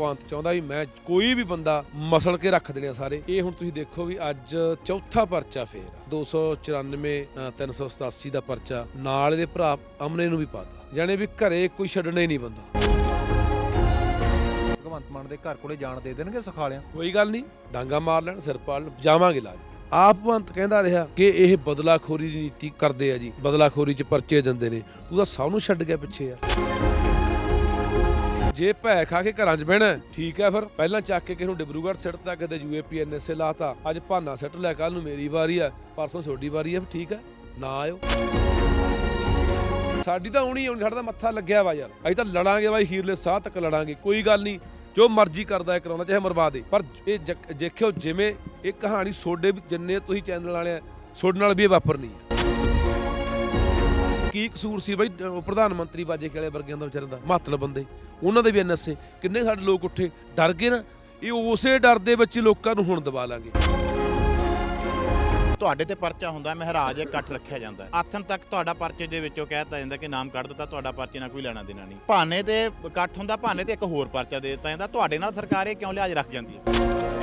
ਭਗਵੰਤ ਚਾਹੁੰਦਾ ਵੀ ਮੈਂ ਕੋਈ ਵੀ ਬੰਦਾ ਮਸਲ ਕੇ ਰੱਖ ਦੇਣੇ ਸਾਰੇ। ਇਹ ਹੁਣ ਤੁਸੀਂ ਦੇਖੋ ਵੀ ਅੱਜ ਚੌਥਾ ਪਰਚਾ ਫੇਰ ਆ। 294 ਅ, 387 ਦਾ ਪਰਚਾ ਨਾਲ ਇਹਦੇ ਭਰਾ ਅਮਨੇ ਨੂੰ ਵੀ ਪਾਤਾ ਜਾਣੇ ਵੀ ਘਰੇ ਕੋਈ ਛੱਡਣਾ ਹੀ ਨਹੀਂ ਬੰਦਾ। ਭਗਵੰਤ ਮਾਨ ਦੇ ਘਰ ਕੋਲੇ ਜਾਣ ਦੇ ਦੇਣਗੇ ਸਖਾਲਿਆਂ? ਕੋਈ ਗੱਲ ਨਹੀਂ ਡਾਂਗਾ ਮਾਰ ਲੈਣ ਸਿਰ ਪਾੜ ਲੈਣ ਜਾਵਾਂਗੇ ਲਾਜ ਆਪ ਭਗਵੰਤ ਕਹਿੰਦਾ ਰਿਹਾ ਕਿ ਇਹ ਬਦਲਾਖੋਰੀ ਦੀ ਨੀਤੀ ਕਰਦੇ ਆ ਜੀ। ਬਦਲਾਖੋਰੀ 'ਚ ਪਰਚੇ ਦਿੰਦੇ ਨੇ। ਤੂੰ ਤਾਂ ਸਭ ਨੂੰ ਛੱਡ ਗਿਆ ਪਿੱਛੇ ਆ ਜੇ ਭੈ ਖਾ ਕੇ ਘਰਾਂ 'ਚ ਬਹਿਣਾ ਠੀਕ ਹੈ ਫਿਰ। ਪਹਿਲਾਂ ਚੱਕ ਕੇ ਕਿਸੇ ਨੂੰ ਡਿਬਰੂਗੜ੍ਹ ਸਿੱਟਤਾ ਕਿਤੇ ਯੂਏਪੀ ਐਨਐਸਏ ਲਾਤਾ ਅੱਜ ਭਾਨਾ ਸਿੱਟ ਲੈ ਕੱਲ ਨੂੰ ਮੇਰੀ ਵਾਰੀ ਆ ਪਰਸੋਂ ਤੁਹਾਡੀ ਵਾਰੀ ਆ ਫਿਰ ਠੀਕ ਹੈ। ਨਾ ਆਇਓ। ਸਾਡੀ ਤਾਂ ਆਉਣੀ ਆਉਣੀ ਸਾਡਾ ਤਾਂ ਮੱਥਾ ਲੱਗਿਆ ਵਾ ਯਾਰ। ਅਸੀਂ ਤਾਂ ਲੜਾਂਗੇ ਬਾਈ, ਹੀਰਲੇ ਸਾਹ ਤੱਕ ਲੜਾਂਗੇ, ਕੋਈ ਗੱਲ ਨਹੀਂ ਜੋ ਮਰਜ਼ੀ ਕਰਦਾ ਹੈ ਕਰਾਉਂਦਾ, ਚਾਹੇ ਮਰਵਾ ਦੇ। ਪਰ ਇਹ ਜਕ- ਦੇਖਿਓ ਜਿਵੇਂ ਇਹ ਕਹਾਣੀ ਸੋਡੇ ਵੀ, ਜਿੰਨੇ ਤੁਸੀਂ ਚੈਨਲ ਵਾਲੇ ਆ, ਸੋਡੇ ਨਾਲ ਵੀ ਇਹ ਵਾਪਰਨੀ ਹੈ। ਕੀ ਕਸੂਰ ਸੀ ਬਈ ਉਹ ਪ੍ਰਧਾਨ ਮੰਤਰੀ ਬਾਜੇ ਵਾਲੇ ਵਰਗਿਆਂ ਦਾ ਵਿਚਾਰਿਆਂ ਦਾ? ਮਾਤਲ ਬੰਦੇ। ਉਹਨਾਂ ਦੇ ਵੀ ਐਨਐਸਏ ਕਿੰਨੇ ਸਾਡੇ ਲੋਕ ਉੱਠੇ? ਡਰ ਗਏ ਨਾ? ਇਹ ਉਸੇ ਡਰ ਦੇ ਵਿੱਚ ਹੀ ਲੋਕਾਂ ਨੂੰ ਹੁਣ ਦਬਾ ਲਾਂਗੇ। ਤੁਹਾਡੇ ਤੇ ਪਰਚਾ ਹੁੰਦਾ ਮਹਿਰਾਜ ਇਕੱਠ ਰੱਖਿਆ ਜਾਂਦਾ। ਹੈ ਆਥਨ ਤੱਕ ਤੁਹਾਡਾ ਪਰਚੇ ਦੇ ਵਿੱਚੋਂ ਕਹਿ ਦਿੱਤਾ ਜਾਂਦਾ ਕਿ ਨਾਮ ਕੱਢ ਦਿੱਤਾ, ਤੁਹਾਡਾ ਪਰਚੇ ਨਾਲ ਕੋਈ ਲੈਣਾ ਦੇਣਾ ਨਹੀਂ। ਭਾਨੇ ਤੇ ਇਕੱਠ ਹੁੰਦਾ, ਭਾਨੇ ਤੇ ਇੱਕ ਹੋਰ ਪਰਚਾ ਦੇ ਦਿੱਤਾ ਜਾਂਦਾ। ਤੁਹਾਡੇ ਨਾਲ ਸਰਕਾਰ ਇਹ ਕਿਉਂ ਲਿਆਜ ਰੱਖ ਜਾਂਦੀ ਹੈ?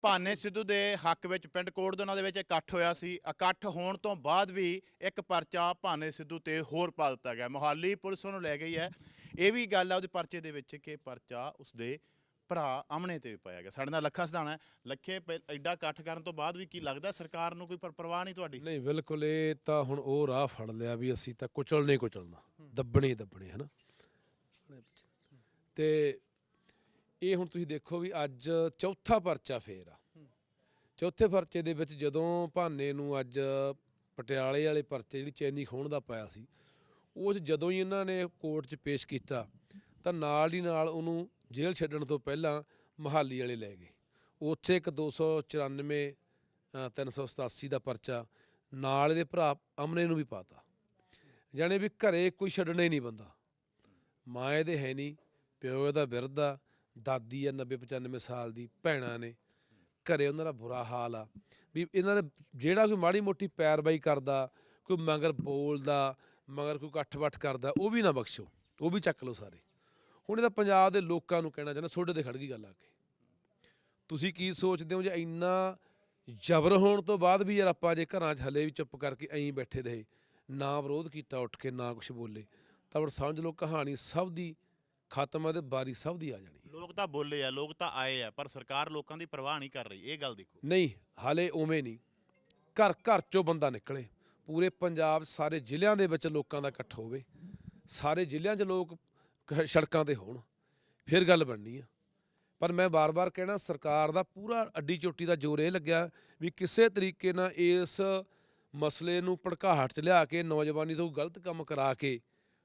ਭਾਨੇ ਸਿੱਧੂ ਦੇ ਹੱਕ ਵਿੱਚ ਪਿੰਡ ਕੋਟਦੋਨਾ ਦੇ ਵਿੱਚ ਇਕੱਠ ਹੋਇਆ ਸੀ। ਇਕੱਠ ਹੋਣ ਤੋਂ ਬਾਅਦ ਵੀ ਇੱਕ ਪਰਚਾ ਭਾਨੇ ਸਿੱਧੂ ਤੇ ਹੋਰ ਪਾ ਦਿੱਤਾ ਗਿਆ। ਮੋਹਾਲੀ ਪੁਲਿਸ ਉਹਨੂੰ ਲੈ ਗਈ ਹੈ। ਇਹ ਵੀ ਗੱਲ ਆ ਉਹਦੇ ਪਰਚੇ ਦੇ ਵਿੱਚ ਕਿ ਪਰਚਾ ਉਸਦੇ ਭਰਾ ਅਮਨੇ ਤੇ ਵੀ ਪਾਇਆ ਗਿਆ। ਸਾਡੇ ਨਾਲ ਲੱਖਾ ਸਦਾਣਾ ਹੈ। ਲੱਖੇ ਪਹਿ- ਐਡਾ ਇਕੱਠ ਕਰਨ ਤੋਂ ਬਾਅਦ ਵੀ ਕੀ ਲੱਗਦਾ ਸਰਕਾਰ ਨੂੰ ਕੋਈ ਪਰ- ਪਰਵਾਹ ਨਹੀਂ ਤੁਹਾਡੀ? ਨਹੀਂ ਬਿਲਕੁਲ ਇਹ ਤਾਂ ਹੁਣ ਉਹ ਰਾਹ ਫੜ ਲਿਆ ਵੀ ਅਸੀਂ ਤਾਂ ਕੁਚਲਣੇ ਹੀ ਕੁਚਲਣਾ। ਦੱਬਣੇ ਹੀ। ਦੱਬਣੇ ਹਨਾ? ਤੇ ਇਹ ਹੁਣ ਤੁਸੀਂ ਦੇਖੋ ਵੀ ਅੱਜ ਚੌਥਾ ਪਰਚਾ ਫੇਰ ਆ। ਚੌਥੇ ਪਰਚੇ ਦੇ ਵਿੱਚ ਜਦੋਂ ਭਾਨੇ ਨੂੰ ਅੱਜ ਪਟਿਆਲੇ ਵਾਲੇ ਪਰਚੇ ਜਿਹੜੀ ਚੈਨੀ ਖੋਣ ਦਾ ਪਾਇਆ ਸੀ ਉਹ 'ਚ ਜਦੋਂ ਹੀ ਇਹਨਾਂ ਨੇ ਕੋਰਟ 'ਚ ਪੇਸ਼ ਕੀਤਾ ਤਾਂ ਨਾਲ ਹੀ ਨਾਲ ਉਹਨੂੰ ਜੇਲ੍ਹ ਛੱਡਣ ਤੋਂ ਪਹਿਲਾਂ ਮਹਾਲੀ ਵਾਲੇ ਲੈ ਗਏ। ਉੱਥੇ ਇੱਕ 294 ਅ, 387 ਦਾ ਪਰਚਾ ਨਾਲ ਇਹਦੇ ਭਰਾ ਅਮਨੇ ਨੂੰ ਵੀ ਪਾਤਾ। ਜਾਣੇ ਵੀ ਘਰੇ ਕੋਈ ਛੱਡਣਾ ਹੀ ਨਹੀਂ ਬੰਦਾ। ਮਾਂ ਇਹਦੇ ਹੈ ਨਹੀਂ ਪਿਓ ਇਹਦਾ ਬਿਰਧ ਆ ਦਾਦੀ ਆ 90 95 ਸਾਲ ਦੀ, ਭੈਣਾਂ ਨੇ। ਘਰੇ ਉਹਨਾਂ ਦਾ ਬੁਰਾ ਹਾਲ ਆ। ਵੀ ਇਹਨਾਂ ਨੇ ਜਿਹੜਾ ਕੋਈ ਮਾੜੀ ਮੋਟੀ ਪੈਰਵਾਈ ਕਰਦਾ, ਕੋਈ ਮਗਰ ਬੋਲਦਾ, ਮਗਰ ਕੋਈ ਇਕੱਠ ਵੱਠ ਕਰਦਾ, ਉਹ ਵੀ ਨਾ ਬਖਸ਼ੋ। ਉਹ ਵੀ ਚੱਕ ਲਓ ਸਾਰੇ। ਹੁਣ ਇਹਦਾ ਪੰਜਾਬ ਦੇ ਲੋਕਾਂ ਨੂੰ ਕਹਿਣਾ ਚਾਹੁੰਦਾ ਤੁਹਾਡੇ ਤੇ ਖੜ ਗਈ ਗੱਲ ਆ ਕੇ। ਤੁਸੀਂ ਕੀ ਸੋਚਦੇ ਹੋ ਜੇ ਇੰਨਾ ਜ਼ਬਰ ਹੋਣ ਤੋਂ ਬਾਅਦ ਵੀ ਯਾਰ ਆਪਾਂ ਜੇ ਘਰਾਂ 'ਚ ਹਲੇ ਵੀ ਚੁੱਪ ਕਰਕੇ ਐਂ ਬੈਠੇ ਰਹੇ, ਨਾ ਵਿਰੋਧ ਕੀਤਾ ਉੱਠ ਕੇ, ਨਾ ਕੁਝ ਬੋਲੇ, ਤਾਂ ਫਿਰ ਸਮਝ ਲਓ ਕਹਾਣੀ ਸਭ ਦੀ, ਖਤਮ ਹੈ ਤੇ ਬਾਰੀ ਸਭ ਦੀ ਆ ਜਾਣੀ। ਲੋਕ ਤਾਂ ਬੋਲੇ ਆ, ਲੋਕ ਤਾਂ ਆਏ ਆ, ਪਰ ਸਰਕਾਰ ਲੋਕਾਂ ਦੀ ਪਰਵਾਹ ਨਹੀਂ ਕਰ ਰਹੀ, ਇਹ ਗੱਲ ਦੇਖੋ। ਨਹੀਂ, ਹਾਲੇ ਉਵੇਂ ਨਹੀਂ। ਘਰ ਘਰ ਚੋਂ ਬੰਦਾ ਨਿਕਲੇ। ਪੂਰੇ ਪੰਜਾਬ, ਸਾਰੇ ਜ਼ਿਲ੍ਹਿਆਂ ਦੇ ਵਿੱਚ ਲੋਕਾਂ ਦਾ ਇਕੱਠ ਹੋਵੇ। ਸਾਰੇ ਜ਼ਿਲ੍ਹਿਆਂ 'ਚ ਲੋਕ ਕ- ਸੜਕਾਂ ਤੇ ਹੋਣ। ਫਿਰ ਗੱਲ ਬਣਨੀ ਆ। ਪਰ ਮੈਂ ਬਾਰ-ਬਾਰ ਕਹਿਣਾ, ਸਰਕਾਰ ਦਾ ਪੂਰਾ ਅੱਡੀ ਚੋਟੀ ਦਾ ਜ਼ੋਰ ਇਹ ਲੱਗਿਆ ਵੀ ਕਿਸੇ ਤਰੀਕੇ ਨਾਲ ਇਸ ਮਸਲੇ ਨੂੰ ਭੜਕਾਹਟ 'ਚ ਲਿਆ ਕੇ ਨੌਜਵਾਨੀ ਤੋਂ ਗਲਤ ਕੰਮ ਕਰਾ ਕੇ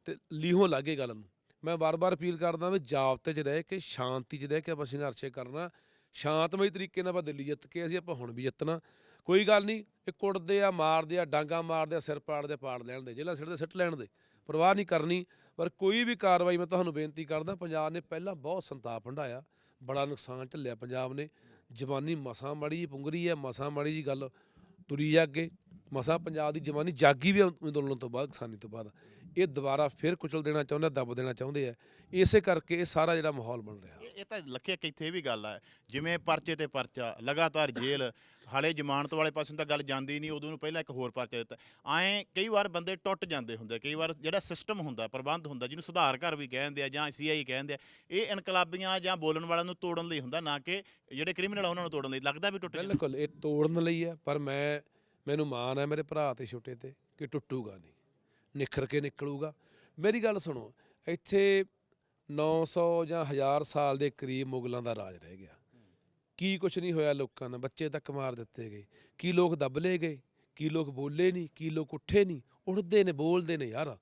ਤੇ ਲੀਹੋਂ ਲਾਗੇ ਗੱਲ ਨੂੰ। ਮੈਂ ਵਾਰ ਵਾਰ ਅਪੀਲ ਕਰਦਾ ਵੀ ਜਾਬਤੇ 'ਚ ਰਹਿ ਕੇ ਸ਼ਾਂਤੀ 'ਚ ਰਹਿ ਕੇ ਆਪਾਂ ਸੰਘਰਸ਼ ਕਰਨਾ, ਸ਼ਾਂਤਮਈ ਤਰੀਕੇ ਨਾਲ ਆਪਾਂ ਦਿੱਲੀ ਜਿੱਤ ਕੇ ਅਸੀਂ ਆਪਾਂ ਹੁਣ ਵੀ ਜਿੱਤਣਾ। ਕੋਈ ਗੱਲ ਨਹੀਂ, ਇਹ ਕੁੱਟਦੇ ਆ, ਮਾਰਦੇ ਆ, ਡਾਂਗਾ ਮਾਰਦੇ ਆ, ਸਿਰ ਪਾੜਦੇ ਪਾੜ ਲੈਣ ਦੇ ਜਿਹੜਾ ਸਿੱਟਦੇ ਸਿੱਟ ਲੈਣ ਦੇ, ਪਰਵਾਹ ਨਹੀਂ ਕਰਨੀ। ਪਰ ਕੋਈ ਵੀ ਕਾਰਵਾਈ ਮੈਂ ਤੁਹਾਨੂੰ ਬੇਨਤੀ ਕਰਦਾ, ਪੰਜਾਬ ਨੇ ਪਹਿਲਾਂ ਬਹੁਤ ਸੰਤਾਪ ਹੰਢਾਇਆ ਬੜਾ ਨੁਕਸਾਨ ਝੱਲਿਆ ਪੰਜਾਬ ਨੇ। ਜਵਾਨੀ ਮਸਾਂ ਮੜੀ ਜੀ ਪੁੰਗਰੀ ਹੈ, ਮਸਾਂ ਮੜੀ ਜੀ ਗੱਲ ਤੁਰੀ ਆ ਅੱਗੇ। ਮਸਾਂ ਪੰਜਾਬ ਦੀ ਜਵਾਨੀ ਜਾਗੀ ਵੀ ਆ, ਅੰਦੋਲਨ ਤੋਂ ਬਾਅਦ, ਕਿਸਾਨੀ ਤੋਂ ਬਾਅਦ। ਇਹ ਦੁਬਾਰਾ ਫਿਰ ਕੁਚਲ ਦੇਣਾ ਚਾਹੁੰਦੇ ਆ, ਦੱਬ ਦੇਣਾ ਚਾਹੁੰਦੇ ਆ। ਇਸੇ ਕਰਕੇ ਇਹ ਸਾਰਾ ਜਿਹੜਾ ਮਾਹੌਲ ਬਣ ਰਿਹਾ। ਇਹ ਇਹ ਤਾਂ ਲੱਖੇ ਕਿੱਥੇ ਵੀ ਗੱਲ ਆ। ਜਿਵੇਂ ਪਰਚੇ ਤੇ ਪਰਚਾ ਲਗਾਤਾਰ ਜੇਲ੍ਹ ਹਾਲੇ ਜ਼ਮਾਨਤ ਵਾਲੇ ਪਾਸੋਂ ਤਾਂ ਗੱਲ ਜਾਂਦੀ ਨਹੀਂ ਉਦੋਂ ਨੂੰ ਪਹਿਲਾਂ ਇੱਕ ਹੋਰ ਪਰਚਾ ਦਿੱਤਾ। ਐਂ ਕਈ ਵਾਰ ਬੰਦੇ ਟੁੱਟ ਜਾਂਦੇ ਹੁੰਦੇ ਕਈ ਵਾਰ ਜਿਹੜਾ ਸਿਸਟਮ ਹੁੰਦਾ ਪ੍ਰਬੰਧ ਹੁੰਦਾ ਜਿਹਨੂੰ ਸੁਧਾਰ ਘਰ ਵੀ ਕਹਿੰਦੇ ਆ ਜਾਂ ਸੀਆਈ ਕਹਿੰਦੇ ਆ ਇਹ ਇਨਕਲਾਬੀਆਂ ਜਾਂ ਬੋਲਣ ਵਾਲਿਆਂ ਨੂੰ ਤੋੜਨ ਲਈ ਹੁੰਦਾ ਨਾ ਕਿ ਜਿਹੜੇ ਕ੍ਰਿਮੀਨਲ ਆ ਉਹਨਾਂ ਨੂੰ ਤੋੜਨ ਲਈ। ਲੱਗਦਾ ਵੀ ਟੁੱਟ ਬਿਲਕੁਲ ਇਹ ਤੋੜਨ ਲਈ ਹੈ ਪਰ ਮੈਂ ਮੈਨੂੰ ਮਾਣ ਹੈ ਮੇਰੇ ਭਰਾ ਤੇ ਛੋਟੇ ਤੇ ਕਿ ਟੁੱਟੂਗਾ ਨਹੀਂ। ਨਿਖਰ ਕੇ ਨਿਕਲੂਗਾ। ਮੇਰੀ ਗੱਲ ਸੁਣੋ, ਇੱਥੇ 900 ਜਾਂ 1000 ਸਾਲ ਦੇ ਕਰੀਬ ਮੁਗਲਾਂ ਦਾ ਰਾਜ ਰਹਿ ਗਿਆ। ਕੀ ਕੁਛ ਨਹੀਂ ਹੋਇਆ ਲੋਕਾਂ ਨਾਲ, ਬੱਚੇ ਤੱਕ ਮਾਰ ਦਿੱਤੇ ਗਏ। ਕੀ ਲੋਕ ਦਬ ਲਏ ਗਏ, ਕੀ ਲੋਕ ਬੋਲੇ ਨਹੀਂ, ਕੀ ਲੋਕ ਉੱਠੇ ਨਹੀਂ, ਉੱਠਦੇ ਨੇ, ਬੋਲਦੇ ਨੇ ਯਾਰ।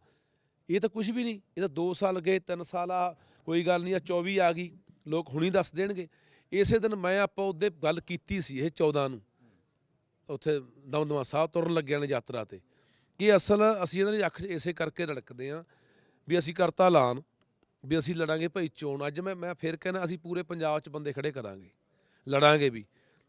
ਇਹ ਤਾਂ ਕੁਝ ਵੀ ਨਹੀਂ, ਇਹ ਤਾਂ 2 ਸਾਲ ਗਏ 3 ਸਾਲ ਆ, ਕੋਈ ਗੱਲ ਨਹੀਂ ਆ 24 ਆ ਗਈ, ਲੋਕ ਹੁਣੀ ਦੱਸ ਦੇਣਗੇ। ਇਸੇ ਦਿਨ ਮੈਂ ਆਪਾਂ ਉਹਦੇ ਗੱਲ ਕੀਤੀ ਸੀ, ਇਹ 14 ਨੂੰ। ਉੱਥੇ ਦਮਦਮਾ ਸਾਹਿਬ ਤੁਰਨ ਲੱਗਿਆ ਨੇ ਯਾਤਰਾ ਤੇ। ਕਿ ਅਸਲ ਅਸੀਂ ਇਹਨਾਂ ਦੀ ਅੱਖ 'ਚ ਇਸੇ ਕਰਕੇ ਲੜਕਦੇ ਆ ਵੀ ਅਸੀਂ ਕਰਤਾ ਐਲਾਨ, ਵੀ ਅਸੀਂ ਲੜਾਂਗੇ ਭਾਈ ਚੋਣ। ਅੱਜ ਮੈਂ ਮੈਂ ਫਿਰ ਕਹਿੰਦਾ ਅਸੀਂ ਪੂਰੇ ਪੰਜਾਬ 'ਚ ਬੰਦੇ ਖੜੇ ਕਰਾਂਗੇ, ਲੜਾਂਗੇ ਵੀ।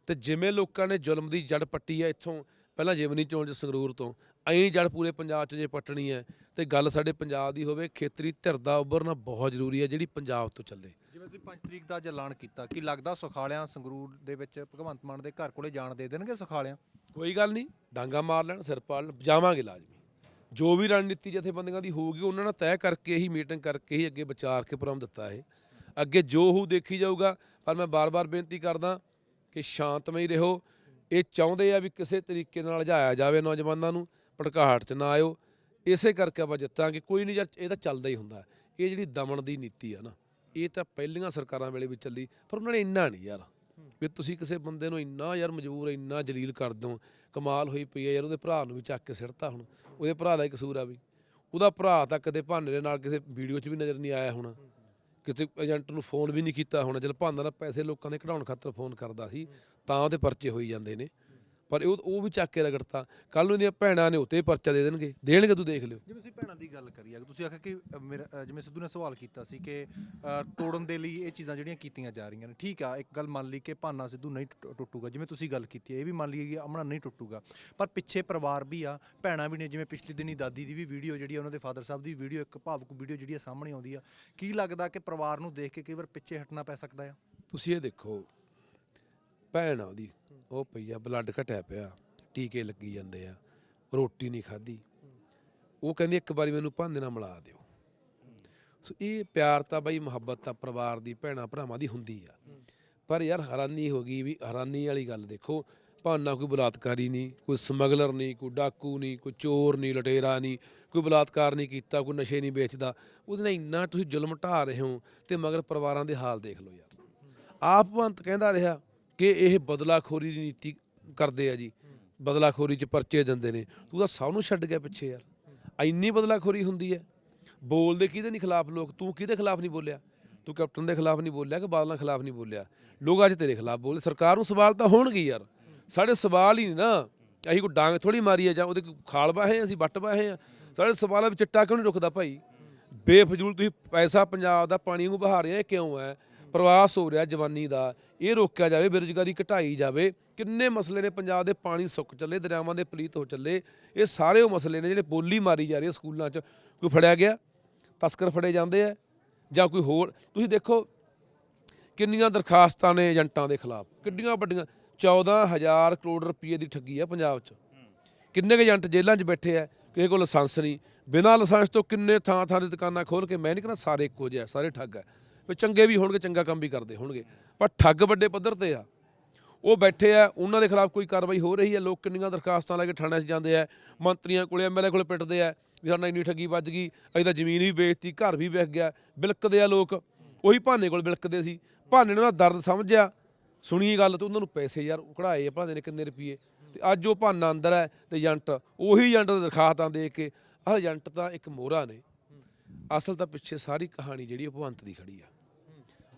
ਤੇ ਜਿਵੇਂ ਲੋਕਾਂ ਨੇ ਜ਼ੁਲਮ ਦੀ ਜੜ ਪੱਟੀ ਆ ਇੱਥੋਂ, ਪਹਿਲਾਂ ਜਿਮਨੀ ਚੋਣ 'ਚ ਸੰਗਰੂਰ ਤੋਂ, ਐਂ ਜੜ ਪੂਰੇ ਪੰਜਾਬ 'ਚ ਜੇ ਪੱਟਣੀ ਹੈ। ਤੇ ਗੱਲ ਸਾਡੇ ਪੰਜਾਬ ਦੀ ਹੋਵੇ ਖੇਤਰੀ ਧਿਰ ਦਾ ਉੱਭਰਨਾ ਬਹੁਤ ਜ਼ਰੂਰੀ ਹੈ ਜਿਹੜੀ ਪੰਜਾਬ ਤੋਂ ਚੱਲੇ। ਜਿਵੇਂ ਤੁਸੀਂ 5 ਤਰੀਕ ਦਾ ਅੱਜ ਐਲਾਨ ਕੀਤਾ ਕੀ ਲੱਗਦਾ ਸੁਖਾਲਿਆਂ ਸੰਗਰੂਰ ਦੇ ਵਿੱਚ ਭਗਵੰਤ ਮਾਨ ਦੇ ਘਰ ਕੋਲੇ ਜਾਣ ਦੇ ਦੇਣਗੇ ਸੁਖਾਲਿਆਂ? ਕੋਈ ਗੱਲ ਨਹੀਂ ਡਾਂਗਾ ਮਾਰ ਲੈਣ ਸਿਰ ਪਾੜ ਲੈਣ ਜਾਵਾਂਗੇ ਲਾਜ਼ਮੀ। ਜੋ ਵੀ ਰਣਨੀਤੀ ਜਥੇਬੰਦੀਆਂ ਦੀ ਹੋਊਗੀ ਉਹਨਾਂ ਨਾਲ ਤੈਅ ਕਰਕੇ ਹੀ ਮੀਟਿੰਗ ਕਰਕੇ ਹੀ ਅੱਗੇ ਵਿਚਾਰ ਕੇ ਪ੍ਰਮ ਦਿੱਤਾ ਹੈ ਅੱਗੇ ਜੋ ਹੋ ਦੇਖੀ ਜਾਊਗਾ ਪਰ ਮੈਂ ਬਾਰ-ਬਾਰ ਬੇਨਤੀ ਕਰਦਾ ਕਿ ਸ਼ਾਂਤਮਈ ਰਹੋ। ਇਹ ਚਾਹੁੰਦੇ ਆ ਵੀ ਕਿਸੇ ਤਰੀਕੇ ਨਾਲ ਜਾਇਆ ਜਾਵੇ ਨੌਜਵਾਨਾਂ ਨੂੰ ਭੜਕਾਹਟ 'ਚ ਨਾ ਆਇਓ। ਇਸੇ ਕਰਕੇ ਆਪਾਂ ਜਿੱਤਾਂਗੇ, ਕੋਈ ਨਹੀਂ ਯਾਰ, ਇਹ ਤਾਂ ਚੱਲਦਾ ਹੀ ਹੁੰਦਾ। ਇਹ ਜਿਹੜੀ ਦਮਨ ਦੀ ਨੀਤੀ ਆ ਨਾ, ਇਹ ਤਾਂ ਪਹਿਲੀਆਂ ਸਰਕਾਰਾਂ ਵੇਲੇ ਵੀ ਚੱਲੀ, ਪਰ ਉਹਨਾਂ ਨੇ ਇੰਨਾ ਨਹੀਂ ਯਾਰ। ਵੀ ਤੁਸੀਂ ਕਿਸੇ ਬੰਦੇ ਨੂੰ ਇੰਨਾ ਯਾਰ ਮਜਬੂਰ, ਇੰਨਾ ਜਲੀਲ ਕਰ ਦਿਓ, ਕਮਾਲ ਹੋਈ ਪਈ ਹੈ ਯਾਰ, ਉਹਦੇ ਭਰਾ ਨੂੰ ਵੀ ਚੱਕ ਕੇ ਸਿੜਤਾ ਹੁਣ। ਉਹਦੇ ਭਰਾ ਦਾ ਹੀ ਕਸੂਰ ਆ ਵੀ। ਉਹਦਾ ਭਰਾ ਤਾਂ ਕਦੇ ਭਾਨੇ ਦੇ ਨਾਲ ਕਿਸੇ ਵੀਡੀਓ 'ਚ ਵੀ ਨਜ਼ਰ ਨਹੀਂ ਆਇਆ ਹੋਣਾ। ਕਿਸੇ ਏਜੰਟ ਨੂੰ ਫੋਨ ਵੀ ਨਹੀਂ ਕੀਤਾ ਹੋਣਾ। ਜਦ ਭਾਨਾ ਦਾ ਪੈਸੇ ਲੋਕਾਂ ਦੇ ਕਢਾਉਣ ਖਾਤਰ ਫੋਨ ਕਰਦਾ ਸੀ, ਤਾਂ ਉਹਦੇ ਪਰਚੇ ਹੋਈ ਜਾਂਦੇ ਨੇ। ਪਰ ਉਹ ਉਹ ਵੀ ਚੱਕ ਕੇ ਰਗੜਤਾ। ਕੱਲ ਨੂੰ ਇਹਦੀਆਂ ਭੈਣਾਂ ਨੇ ਉੱਤੇ ਪਰਚਾ ਦੇ ਦੇਣਗੇ। ਦੇਣਗੇ ਤੂੰ ਦੇਖ ਲਿਓ। ਜਿਵੇਂ ਤੁਸੀਂ ਭੈਣਾਂ ਦੀ ਗੱਲ ਕਰੀ ਆ ਤੁਸੀਂ ਆਖਿਆ ਕਿ ਮੇਰਾ ਅ, ਜਿਵੇਂ ਸਿੱਧੂ ਨੇ ਸਵਾਲ ਕੀਤਾ ਸੀ ਕਿ ਅ, ਤੋੜਨ ਦੇ ਲਈ ਇਹ ਚੀਜ਼ਾਂ ਜਿਹੜੀਆਂ ਕੀਤੀਆਂ ਜਾ ਰਹੀਆਂ ਨੇ ਠੀਕ ਆ ਇੱਕ ਗੱਲ ਮੰਨ ਲਈ ਕਿ ਭਾਨਾ ਸਿੱਧੂ ਨਹੀਂ ਟੁੱਟ- ਟੁੱਟੂਗਾ ਜਿਵੇਂ ਤੁਸੀਂ ਗੱਲ ਕੀਤੀ ਹੈ ਇਹ ਵੀ ਮੰਨ ਲਈਏ ਕਿ ਅਮਣਾ ਨਹੀਂ ਟੁੱਟੂਗਾ। ਪਰ ਪਿੱਛੇ ਪਰਿਵਾਰ ਵੀ ਆ ਭੈਣਾਂ ਵੀ ਨੇ ਜਿਵੇਂ ਪਿਛਲੇ ਦਿਨੀ ਦਾਦੀ ਦੀ ਵੀ ਵੀਡੀਓ ਜਿਹੜੀ ਆ ਉਹਨਾਂ ਦੇ ਫਾਦਰ ਸਾਹਿਬ ਦੀ ਵੀਡੀਓ ਇੱਕ ਭਾਵੁਕ ਵੀਡੀਓ ਜਿਹੜੀ ਆ ਸਾਹਮਣੇ ਆਉਂਦੀ ਆ। ਕੀ ਲੱਗਦਾ ਕਿ ਪਰਿਵਾਰ ਨੂੰ ਦੇਖ ਕੇ ਕਈ ਵਾਰ ਪਿੱਛੇ ਹਟਣਾ ਪੈ ਸਕਦਾ ਆ? ਤੁਸੀਂ ਇਹ ਦੇਖੋ ਭੈਣ ਆ ਉਹਦੀ, ਉਹ ਪਈ ਆ ਬਲੱਡ ਘਟਿਆ ਪਿਆ, ਟੀਕੇ ਲੱਗੀ ਜਾਂਦੇ ਆ, ਰੋਟੀ ਨਹੀਂ ਖਾਧੀ। ਉਹ ਕਹਿੰਦੀ, ਇੱਕ ਵਾਰੀ ਮੈਨੂੰ ਭਾਂਦੇ ਨਾਲ ਮਿਲਾ ਦਿਓ। ਸੋ ਇਹ ਪਿਆਰ ਤਾਂ ਬਈ, ਮੁਹੱਬਤ ਤਾਂ ਪਰਿਵਾਰ ਦੀ, ਭੈਣਾਂ ਭਰਾਵਾਂ ਦੀ ਹੁੰਦੀ ਆ। ਪਰ ਯਾਰ ਹੈਰਾਨੀ ਹੋ ਗਈ ਵੀ ਹੈਰਾਨੀ ਵਾਲੀ ਗੱਲ ਦੇਖੋ ਭਾਨਾ ਕੋਈ ਬਲਾਤਕਾਰੀ ਨਹੀਂ, ਕੋਈ ਸਮਗਲਰ ਨਹੀਂ, ਕੋਈ ਡਾਕੂ ਨਹੀਂ, ਕੋਈ ਚੋਰ ਨਹੀਂ, ਲਟੇਰਾ ਨਹੀਂ, ਕੋਈ ਬਲਾਤਕਾਰ ਨਹੀਂ ਕੀਤਾ, ਕੋਈ ਨਸ਼ੇ ਨਹੀਂ ਵੇਚਦਾ। ਉਹਦੇ ਨਾਲ ਇੰਨਾ ਤੁਸੀਂ ਜ਼ੁਲਮ ਢਾ ਰਹੇ ਹੋ ਤੇ ਮਗਰ ਪਰਿਵਾਰਾਂ ਦੇ ਹਾਲ ਦੇਖ ਲਓ ਯਾਰ। ਆਪ ਭੰਤ ਕਹਿੰਦਾ ਰਿਹਾ ਕਿ ਇਹ ਬਦਲਾਖੋਰੀ ਦੀ ਨੀਤੀ ਕਰਦੇ ਆ ਜੀ। ਬਦਲਾਖੋਰੀ 'ਚ ਪਰਚੇ ਦਿੰਦੇ ਨੇ। ਤੂੰ ਤਾਂ ਸਭ ਨੂੰ ਛੱਡ ਗਿਆ ਪਿੱਛੇ ਯਾਰ ਇੰਨੀ ਬਦਲਾਖੋਰੀ ਹੁੰਦੀ ਹੈ। ਬੋਲਦੇ ਕਿਹਦੇ ਨਹੀਂ ਖਿਲਾਫ ਲੋਕ? ਤੂੰ ਕਿਹਦੇ ਖਿਲਾਫ ਨਹੀਂ ਬੋਲਿਆ? ਤੂੰ ਕੈਪਟਨ ਦੇ ਖਿਲਾਫ ਨਹੀਂ ਬੋਲਿਆ ਕਿ ਬਾਦਲਾਂ ਖਿਲਾਫ ਨਹੀਂ ਬੋਲਿਆ? ਲੋਕ ਅੱਜ ਤੇਰੇ ਖਿਲਾਫ ਬੋਲਦੇ। ਸਰਕਾਰ ਨੂੰ ਸਵਾਲ ਤਾਂ ਹੋਣਗੇ ਯਾਰ। ਸਾਡੇ ਸਵਾਲ ਹੀ ਨਹੀਂ ਨਾ। ਅਸੀਂ ਕੋਈ ਡਾਂਗ ਥੋੜੀ ਮਾਰੀ ਆ ਜਾਂ ਉਹਦੇ ਕੋਈ ਖਾਲ ਬਾਹੇ ਆ, ਅਸੀਂ ਵੱਟ ਬਾਹੇ ਆ। ਸਾਡੇ ਸਵਾਲਾਂ ਵਿੱਚ ਚਿੱਟਾ ਕਿਉਂ ਨਹੀਂ ਰੁਕਦਾ ਭਾਈ? ਬੇਫਜ਼ੂਲ ਤੁਸੀਂ ਪੈਸਾ ਪੰਜਾਬ ਦਾ ਪਾਣੀ ਨੂੰ ਬਹਾ ਰਹੇ ਆ ਇਹ ਕਿਉਂ ਹੈ ਪ੍ਰਵਾਸ ਹੋ ਰਿਹਾ ਜਵਾਨੀ ਦਾ। ਇਹ ਰੋਕਿਆ ਜਾਵੇ ਬੇਰੁਜ਼ਗਾਰੀ ਘਟਾਈ ਜਾਵੇ। ਕਿੰਨੇ ਮਸਲੇ ਨੇ ਪੰਜਾਬ ਦੇ ਪਾਣੀ ਸੁੱਕ ਚੱਲੇ, ਦਰਿਆਵਾਂ ਦੇ ਪਲੀਤ ਹੋ ਚੱਲੇ। ਇਹ ਸਾਰੇ ਉਹ ਮਸਲੇ ਨੇ ਜਿਹੜੇ ਬੋਲੀ ਮਾਰੀ ਜਾ ਰਹੀ ਹੈ ਸਕੂਲਾਂ 'ਚ। ਕੋਈ ਫੜਿਆ ਗਿਆ? ਤਸਕਰ ਫੜੇ ਜਾਂਦੇ ਆ? ਜਾਂ ਕੋਈ ਹੋਰ? ਤੁਸੀਂ ਦੇਖੋ, ਕਿੰਨੀਆਂ ਦਰਖਾਸਤਾਂ ਨੇ ਏਜੰਟਾਂ ਦੇ ਖਿਲਾਫ। ਕਿੰਨੀਆਂ ਵੱਡੀਆਂ 14000 ਕਰੋੜ ਰੁਪਏ ਦੀ ਠੱਗੀ ਆ ਪੰਜਾਬ 'ਚ। ਕਿੰਨੇ ਕੁ ਏਜੰਟ ਜੇਲ੍ਹਾਂ 'ਚ ਬੈਠੇ ਆ? ਕਿਸੇ ਕੋਲ ਲਾਇਸੈਂਸ ਨਹੀਂ। ਬਿਨਾਂ ਲਾਇਸੈਂਸ ਤੋਂ ਕਿੰਨੇ ਥਾਂ ਥਾਂ ਦੀ ਦੁਕਾਨਾਂ ਖੋਲ ਕੇ, ਮੈਂ ਨਹੀਂ ਕਹਿੰਦਾ ਸਾਰੇ ਇੱਕੋ ਜਿਹੇ ਸਾਰੇ ਠੱਗ ਆ। ਵੀ ਚੰਗੇ ਵੀ ਹੋਣਗੇ, ਚੰਗਾ ਕੰਮ ਵੀ ਕਰਦੇ ਹੋਣਗੇ। ਪਰ ਠੱਗ ਵੱਡੇ ਪੱਧਰ ਤੇ ਆ। ਉਹ ਬੈਠੇ ਆ, ਉਹਨਾਂ ਦੇ ਖਿਲਾਫ ਕੋਈ ਕਾਰਵਾਈ ਹੋ ਰਹੀ ਹੈ? ਲੋਕ ਕਿੰਨੀਆਂ ਦਰਖਾਸਤਾਂ ਲੈ ਕੇ ਥਾਣੇ 'ਚ ਜਾਂਦੇ ਆ? ਮੰਤਰੀਆਂ ਕੋਲੇ ਐਮਐਲਏ ਕੋਲੇ ਪਿੱਟਦੇ ਆ ਵੀ ਸਾਡਾ ਇੰਨੀ ਠੱਗੀ ਵੱਜ ਗਈ, ਅਸੀਂ ਤਾਂ ਜ਼ਮੀਨ ਵੀ ਵੇਚਤੀ, ਘਰ ਵੀ ਵਿਕ ਗਿਆ। ਬਿਲਕਦੇ ਆ ਲੋਕ। ਉਹੀ ਭਾਨੇ ਕੋਲ ਬਿਲਕਦੇ ਸੀ। ਭਾਨੇ ਨੇ ਉਹਦਾ ਦਰਦ ਸਮਝਿਆ। ਸੁਣੀ ਗੱਲ ਤੇ, ਉਹਨਾਂ ਨੂੰ ਪੈਸੇ ਯਾਰ ਕਢਾਏ ਆ ਭਾਨੇ ਨੇ ਕਿੰਨੇ ਰੁਪਏ ਤੇ ਅੱਜ ਉਹ ਭਾਨਾ ਅੰਦਰ ਹੈ ਤੇ ਏਜੰਟ, ਉਹੀ ਏਜੰਟ ਦੇ ਦਰਖਾਸਤਾਂ ਦੇ ਕੇ, ਆਹ ਏਜੰਟ ਤਾਂ ਇੱਕ ਮੋਹਰਾ ਨੇ। ਅਸਲ ਤਾਂ ਪਿੱਛੇ ਸਾਰੀ ਕਹਾਣੀ ਜਿਹੜੀ ਉਹ ਭਵੰਤ ਦੀ ਖੜੀ ਆ।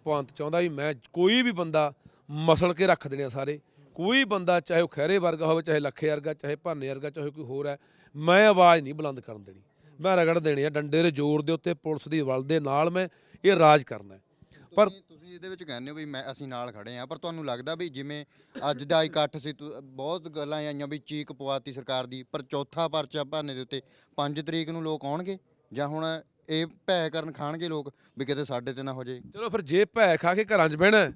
ਭਵੰਤ ਚਾਹੁੰਦਾ ਵੀ ਮੈਂ ਕੋਈ ਵੀ ਬੰਦਾ ਮਸਲ ਕੇ ਰੱਖ ਦੇਣੇ ਆ ਸਾਰੇ। ਕੋਈ ਬੰਦਾ ਚਾਹੇ ਉਹ ਖੈਰੇ ਵਰਗਾ ਹੋਵੇ ਚਾਹੇ ਲੱਖੇ ਵਰਗਾ ਚਾਹੇ ਭਾਨੇ ਵਰਗਾ ਚਾਹੇ ਕੋਈ ਹੋਰ ਹੈ ਮੈਂ ਆਵਾਜ਼ ਨਹੀਂ ਬੁਲੰਦ ਕਰਨ ਦੇਣੀ। ਮੈਂ ਰਗੜ ਦੇਣੀ ਆ ਡੰਡੇ ਦੇ ਜ਼ੋਰ ਦੇ ਉੱਤੇ ਪੁਲਿਸ ਦੀ ਬਲ ਦੇ ਨਾਲ ਮੈਂ ਇਹ ਰਾਜ ਕਰਨਾ। ਪਰ ਤੁਸੀਂ ਤੁਸੀਂ ਇਹਦੇ ਵਿੱਚ ਕਹਿੰਦੇ ਹੋ ਵੀ ਮੈਂ ਅਸੀਂ ਨਾਲ ਖੜੇ ਆ ਪਰ ਤੁਹਾਨੂੰ ਲੱਗਦਾ ਵੀ ਜਿਵੇਂ ਅੱਜ ਦਾ ਇਕੱਠ ਸੀ ਤੁ- ਬਹੁਤ ਗੱਲਾਂ ਆਈਆਂ ਵੀ ਚੀਕ ਪਵਾਤੀ ਸਰਕਾਰ ਦੀ ਪਰ ਚੌਥਾ ਪਰਚਾ ਭਾਨੇ ਦੇ ਉੱਤੇ 5 ਤਰੀਕ ਨੂੰ ਲੋਕ ਆਉਣਗੇ? ਜਾਂ ਹੁਣ ਇਹ ਭੈ ਕਰਨ ਖਾਣਗੇ ਲੋਕ ਵੀ ਕਿਤੇ ਸਾਡੇ ਤੇ ਨਾ ਹੋ ਜੇ ਚਲੋ ਫਿਰ ਜੇ ਭੈ ਖਾ ਕੇ ਘਰਾਂ 'ਚ ਬਹਿਣਾ ਹੈ,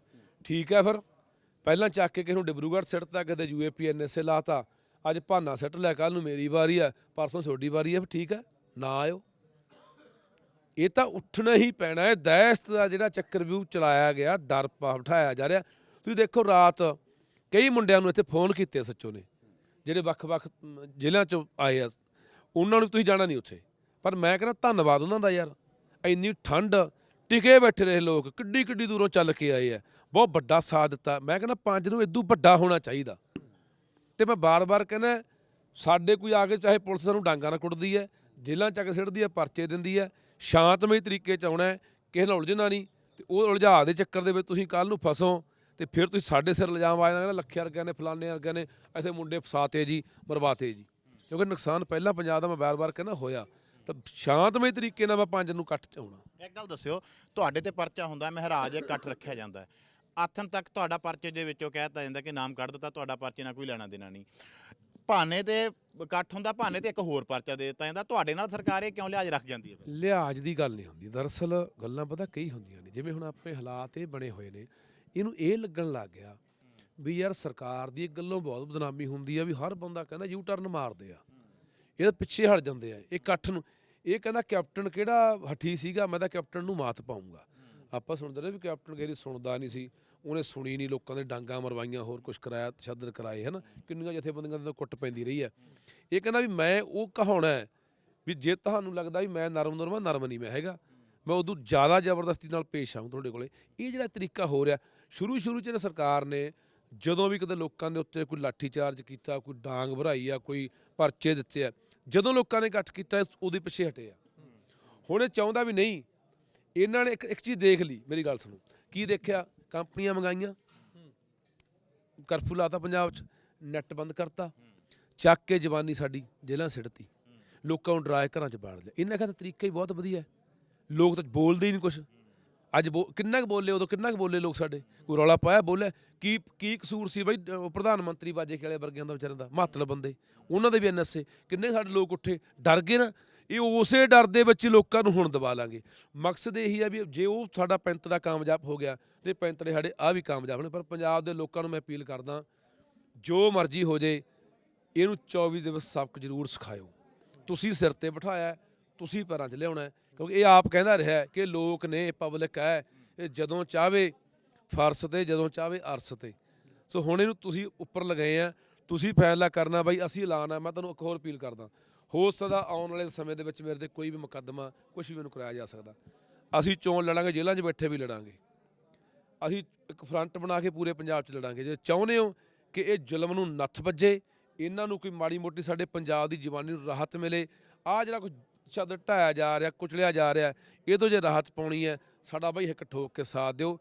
ਠੀਕ ਹੈ ਫਿਰ। ਪਹਿਲਾਂ ਚੱਕ ਕੇ ਕਿਸੇ ਨੂੰ ਡਿਬਰੂਗੜ੍ਹ ਸਿੱਟਤਾ ਕਦੇ ਯੂਏਪੀ ਐਨਐਸਏ ਲਾਤਾ ਅੱਜ ਭਾਨਾ ਸਿੱਟ ਲਿਆ ਕੱਲ ਨੂੰ ਮੇਰੀ ਵਾਰੀ ਆ ਪਰਸੋਂ ਤੁਹਾਡੀ ਵਾਰੀ ਆ ਫਿਰ ਠੀਕ ਹੈ ਨਾ ਆਇਓ। ਇਹ ਤਾਂ ਉੱਠਣਾ ਹੀ ਪੈਣਾ ਹੈ ਦਹਿਸ਼ਤ ਦਾ ਜਿਹੜਾ ਚੱਕਰ ਵਿਊ ਚਲਾਇਆ ਗਿਆ ਡਰ ਪਾ ਬਿਠਾਇਆ ਜਾ ਰਿਹਾ। ਤੁਸੀਂ ਦੇਖੋ ਰਾਤ ਕਈ ਮੁੰਡਿਆਂ ਨੂੰ ਇੱਥੇ ਫੋਨ ਕੀਤੇ ਸੱਚੋ ਨੇ ਜਿਹੜੇ ਵੱਖ-ਵੱਖ ਅਮ, ਜ਼ਿਲ੍ਹਿਆਂ ਚੋਂ ਆਏ ਆ। ਉਹਨਾਂ ਨੂੰ ਤੁਸੀਂ ਜਾਣਾ ਨਹੀਂ ਉੱਥੇ। ਪਰ ਮੈਂ ਕਹਿੰਦਾ ਧੰਨਵਾਦ ਉਹਨਾਂ ਦਾ ਯਾਰ। ਇੰਨੀ ਠੰਡ, ਟਿਕੇ ਬੈਠੇ ਰਹੇ ਲੋਕ ਕਿੱਡੀ ਕਿੱਡੀ ਦੂਰੋਂ ਚੱਲ ਕੇ ਆਏ ਆ। ਬਹੁਤ ਵੱਡਾ ਸਾਥ ਦਿੱਤਾ। ਮੈਂ ਕਹਿੰਦਾ ਪੰਜ ਨੂੰ ਇਦੋਂ ਵੱਡਾ ਹੋਣਾ ਚਾਹੀਦਾ। ਤੇ ਮੈਂ ਬਾਰ-ਬਾਰ ਕਹਿੰਦਾ, ਸਾਡੇ ਕੋਈ ਆ ਕੇ ਚਾਹੇ ਪੁਲਿਸ ਸਾਨੂੰ ਡਾਂਗਾ ਨਾਲ ਕੁੱਟਦੀ ਹੈ, ਜੇਲ੍ਹਾਂ ਚੱਕ ਸਿੱਟਦੀ ਹੈ, ਪਰਚੇ ਦਿੰਦੀ ਹੈ, ਸ਼ਾਂਤਮਈ ਤਰੀਕੇ ਚ ਆਉਣਾ ਕਿਸੇ ਨਾਲ ਉਲਝਣਾ ਨਹੀਂ। ਤੇ ਉਹ ਉਲਝਾ ਦੇ ਚੱਕਰ ਦੇ ਵਿੱਚ ਤੁਸੀਂ ਕੱਲ ਨੂੰ ਫਸੋ ਤੇ ਫਿਰ ਤੁਸੀਂ ਸਾਡੇ ਸਿਰ ਇਲਜ਼ਾਮ ਆ ਜਾਣਾ ਲੱਖਿਆ ਵਰਗਿਆਂ ਨੇ, ਫਲਾਣੇ ਵਰਗਿਆਂ ਨੇ, ਐਸੇ ਮੁੰਡੇ ਫਸਾਤੇ ਜੀ, ਮਰਵਾਤੇ ਜੀ। ਕਿਉਂਕਿ ਨੁਕਸਾਨ ਪਹਿਲਾਂ ਪੰਜਾਬ ਦਾ ਮੈਂ ਬਾਰ-ਬਾਰ ਕਹਿੰਦਾ ਹੋਇਆ। ਤਾਂ ਸ਼ਾਂਤਮਈ ਤਰੀਕੇ ਨਾਲ ਮੈਂ ਪੰਜ ਨੂੰ ਕੱਟ ਚ ਆਉਣਾ ਇੱਕ ਗੱਲ ਦੱਸਿਓ ਤੁਹਾਡੇ ਤੇ ਪਰਚਾ ਹੁੰਦਾ ਮਹਾਰਾਜ ਇਕੱਠ ਰੱਖਿਆ ਜਾਂਦਾ ਹੈ। ਆਥਨ ਤੱਕ ਤੁਹਾਡਾ ਪਰਚੇ ਦੇ ਵਿੱਚੋਂ ਕਹਿਤਾ ਜਾਂਦਾ ਕਿ ਨਾਮ ਕੱਢ ਦਿੱਤਾ ਤੁਹਾਡਾ ਪਰਚੇ ਨਾਲ ਕੋਈ ਲੈਣਾ ਦੇਣਾ ਨਹੀਂ। ਭਾਨੇ ਤੇ ਇਕੱਠ ਹੁੰਦਾ ਭਾਨੇ ਤੇ ਇੱਕ ਹੋਰ ਪਰਚਾ ਦੇ ਦਿੱਤਾ ਜਾਂਦਾ ਤੁਹਾਡੇ ਨਾਲ ਸਰਕਾਰ ਇਹ ਕਿਉਂ ਲਿਹਾਜ਼ ਰੱਖ ਜਾਂਦੀ ਹੈ ਫਿਰ? ਲਿਹਾਜ਼ ਦੀ ਗੱਲ ਨਹੀਂ ਹੁੰਦੀ। ਦਰਅਸਲ ਗੱਲਾਂ ਪਤਾ ਕਈ ਹੁੰਦੀਆਂ ਨੇ ਜਿਵੇਂ ਹੁਣ ਆਪਣੇ ਹਾਲਾਤ ਇਹ ਬਣੇ ਹੋਏ ਨੇ ਇਹਨੂੰ ਇਹ ਲੱਗਣ ਲੱਗ ਗਿਆ ਵੀ ਯਾਰ ਸਰਕਾਰ ਦੀ ਇੱਕ ਗੱਲੋਂ ਬਹੁਤ ਬਦਨਾਮੀ ਹੁੰਦੀ ਆ ਵੀ ਹਰ ਬੰਦਾ ਕਹਿੰਦਾ ਯੂ ਟਰਨ ਮਾਰਦੇ ਆ। ਇਹ ਪਿੱਛੇ ਹਟ ਜਾਂਦੇ ਆ ਇਹ ਇਕੱਠ ਨੂੰ ਇਹ ਕਹਿੰਦਾ ਕੈਪਟਨ ਕਿਹੜਾ ਹੱਠੀ ਸੀਗਾ, ਮੈਂ ਤਾਂ ਕੈਪਟਨ ਨੂੰ ਮਾਤ ਪਾਉਂਗਾ ਆਪਾਂ ਸੁਣਦੇ ਰਹੇ ਵੀ ਕੈਪਟਨ ਗੇਰੀ ਸੁਣਦਾ ਨਹੀਂ ਸੀ, ਉਹਨੇ ਸੁਣੀ ਨਹੀਂ, ਲੋਕਾਂ ਦੇ ਡਾਂਗਾ ਮਰਵਾਈਆਂ, ਹੋਰ ਕੁਝ ਕਰਾਇਆ ਤਸ਼ੱਦਦ ਕਰਾਏ, ਹਨ? ਕਿੰਨੀਆਂ ਜਥੇਬੰਦੀਆਂ ਤੋਂ ਕੁੱਟ ਪੈਂਦੀ ਰਹੀ ਹੈ। ਇਹ ਕਹਿੰਦਾ ਵੀ ਮੈਂ ਉਹ ਕਹਾਉਣਾ ਵੀ ਜੇ ਤੁਹਾਨੂੰ ਲੱਗਦਾ ਵੀ ਮੈਂ ਨਰਮ ਨਰਮਾ, ਨਰਮ ਨਹੀਂ ਮੈਂ ਹੈਗਾ, ਮੈਂ ਉਦੋਂ ਜ਼ਿਆਦਾ ਜ਼ਬਰਦਸਤੀ ਨਾਲ ਪੇਸ਼ ਆਉਂ ਤੁਹਾਡੇ ਕੋਲੇ। ਇਹ ਜਿਹੜਾ ਤਰੀਕਾ ਹੋ ਰਿਹਾ ਸ਼ੁਰੂ ਸ਼ੁਰੂ 'ਚ ਨਾ ਸਰਕਾਰ ਨੇ ਜਦੋਂ ਵੀ ਕਦੇ ਲੋਕਾਂ ਦੇ ਉੱਤੇ ਕੋਈ ਲਾਠੀ ਚਾਰਜ ਕੀਤਾ, ਕੋਈ ਡਾਂਗ ਭਰਾਈ ਆ, ਕੋਈ ਪਰਚੇ ਦਿੱਤੇ ਆ ਜਦੋਂ ਲੋਕਾਂ ਨੇ ਇਕੱਠ ਕੀਤਾ, ਉਹਦੇ ਪਿੱਛੇ ਹਟੇ ਆ। ਹੁਣ ਇਹ ਚਾਹੁੰਦਾ ਵੀ ਨਹੀਂ, ਇਹਨਾਂ ਨੇ ਇੱਕ ਇੱਕ ਚੀਜ਼ ਦੇਖ ਲਈ, ਮੇਰੀ ਗੱਲ ਸੁਣੋ। ਕੀ ਦੇਖਿਆ? ਕੰਪਨੀਆਂ ਮੰਗਾਈਆਂ। ਕਰਫਿਊ ਲਾਤਾ ਪੰਜਾਬ 'ਚ, ਨੈੱਟ ਬੰਦ ਕਰਤਾ। ਚੱਕ ਕੇ ਜਵਾਨੀ ਸਾਡੀ ਜੇਲ੍ਹਾਂ ਸਿੱਟਤੀ ਲੋਕਾਂ ਨੂੰ ਡਰਾਏ ਘਰਾਂ 'ਚ ਬਾੜ ਲਿਆ। ਇਹਨਾਂ ਦਾ ਤਰੀਕਾ ਹੀ ਬਹੁਤ ਵਧੀਆ। ਲੋਕ ਤਾਂ ਬੋਲਦੇ ਹੀ ਨਹੀਂ ਕੁਛ। ਅੱਜ ਬੋ- ਕਿੰਨਾ ਕੁ ਬੋਲੇ ਉਦੋਂ ਕਿੰਨਾ ਕੁ ਬੋਲੇ ਲੋਕ ਸਾਡੇ? ਕੋਈ ਰੌਲਾ ਪਾਇਆ ਬੋਲਿਆ? ਕੀ ਕੀ ਕਸੂਰ ਸੀ ਬਈ ਅਹ ਪ੍ਰਧਾਨ ਮੰਤਰੀ ਬਾਜੇ ਕੇ ਵਾਲੇ ਵਰਗਿਆਂ ਦਾ ਵਿਚਾਰਿਆਂ ਦਾ ਮਾਤਲ ਬੰਦੇ? ਉਹਨਾਂ ਦੇ ਵੀ ਐਨਐਸਏ ਕਿੰਨੇ ਸਾਡੇ ਲੋਕ ਉੱਠੇ? ਡਰ ਗਏ ਨਾ? ਇਹ ਉਸੇ ਡਰ ਦੇ ਵਿੱਚ ਹੀ ਲੋਕਾਂ ਨੂੰ ਹੁਣ ਦਬਾ ਲਾਂਗੇ। ਮਕਸਦ ਇਹੀ ਆ ਵੀ ਜੇ ਉਹ ਸਾਡਾ ਪੈਂਤ ਦਾ ਕਾਮਯਾਬ ਹੋ ਗਿਆ ਤੇ ਪੈਂਤੜੇ ਸਾਡੇ ਆ ਵੀ ਕਾਮਯਾਬ ਨੇ ਪਰ ਪੰਜਾਬ ਦੇ ਲੋਕਾਂ ਨੂੰ ਮੈਂ ਅਪੀਲ ਕਰਦਾ ਜੋ ਮਰਜ਼ੀ ਹੋ ਜੇ ਇਹਨੂੰ 24 ਦਿਵਸ ਸਬਕ ਜ਼ਰੂਰ ਸਿਖਾਇਓ। ਤੁਸੀਂ ਸਿਰ ਤੇ ਬਿਠਾਇਆ ਹੈ, ਤੁਸੀਂ ਪੈਰਾਂ 'ਚ ਲਿਆਉਣਾ ਕਿਉਂਕਿ ਇਹ ਆਪ ਕਹਿੰਦਾ ਰਿਹਾ ਕਿ ਲੋਕ ਨੇ ਪਬਲਿਕ ਹੈ, ਇਹ ਜਦੋਂ ਚਾਹਵੇ ਫਰਸ ਤੇ, ਜਦੋਂ ਚਾਹਵੇ ਅਰਸ ਤੇ। ਸੋ ਹੁਣ ਇਹਨੂੰ ਤੁਸੀਂ ਉੱਪਰ ਲਗਾਏ ਆ, ਤੁਸੀਂ ਫੈਸਲਾ ਕਰਨਾ ਬਾਈ, ਅਸੀਂ ਐਲਾਨ ਆ, ਮੈਂ ਤੁਹਾਨੂੰ ਇੱਕ ਹੋਰ ਅਪੀਲ ਕਰਦਾ। ਹੋ ਸਕਦਾ ਆਉਣ ਵਾਲੇ ਸਮੇਂ ਦੇ ਵਿੱਚ ਮੇਰੇ ਤੇ ਕੋਈ ਵੀ ਮੁਕੱਦਮਾ ਕੁਝ ਵੀ ਮੈਨੂੰ ਕਰਾਇਆ ਜਾ ਸਕਦਾ। ਅਸੀਂ ਚੋਣ ਲੜਾਂਗੇ, ਜੇਲ੍ਹਾਂ 'ਚ ਬੈਠੇ ਵੀ ਲੜਾਂਗੇ। ਅਸੀਂ ਇੱਕ ਫਰੰਟ ਬਣਾ ਕੇ ਪੂਰੇ ਪੰਜਾਬ 'ਚ ਲੜਾਂਗੇ। ਜੇ ਚਾਹੁੰਦੇ ਹੋ ਕਿ ਇਹ ਜ਼ੁਲਮ ਨੂੰ ਨੱਥ ਵੱਜੇ, ਇਹਨਾਂ ਨੂੰ ਕੋਈ ਮਾੜੀ ਮੋਟੀ ਸਾਡੇ ਪੰਜਾਬ ਦੀ ਜਵਾਨੀ ਨੂੰ ਰਾਹਤ ਮਿਲੇ ਆ ਜਿਹੜਾ ਕੋਈ ਛੱਦ ਢਾਇਆ ਜਾ ਰਿਹਾ, ਕੁਚਲਿਆ ਜਾ ਰਿਹਾ ਇਹ ਤੋਂ ਜੇ ਰਾਹਤ ਪਾਉਣੀ ਹੈ, ਸਾਡਾ ਬਾਈ ਇੱਕ ਠੋਕ ਕੇ ਸਾਥ ਦਿਓ।